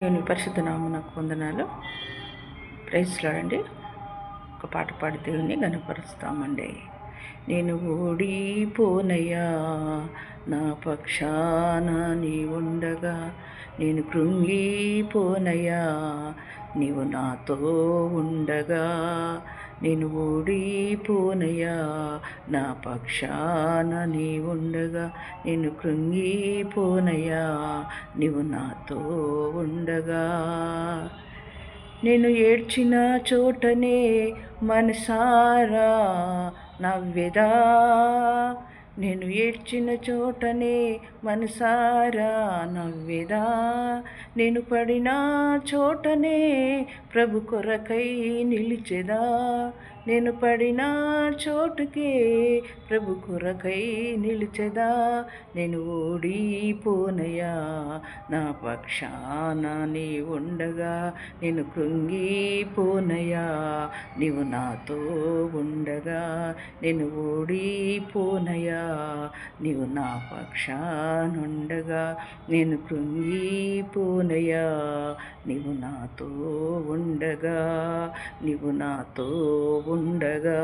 దేవుని పరిశుద్ధ నామునకు వందనాలు. ప్రైజ్లాడండి ఒక పాట పాడి దేవుని గనపరుస్తామండి నేను ఓడిపోనయ్యా నా పక్షాన నీ ఉండగా నేను కృంగిపోనయ్యా నీవు నాతో ఉండగా నేను ఓడిపోనయా నా పక్షాన నీ ఉండగా నేను కృంగిపోనయా నీవు నాతో ఉండగా నేను ఏడ్చిన చోటనే మనసారా నవ్వెదా. నేను ఏడ్చిన చోటనే మనసారా నవ్వెదా? నేను పడిన చోటనే ప్రభు కొరకై నిలిచెదా. నేను పడిన చోటుకే ప్రభు కొరకై నిలిచెదా. నేను ఓడిపోనయా నా పక్షాన నీ ఉండగా నేను కృంగిపోనయా నీవు నాతో ఉండగా నేను ఓడిపోనయా నీవు నా పక్షానుండగా నేను కృంగిపోనయా నీవు నాతో ఉండగా నీవు నాతో ఉండగా.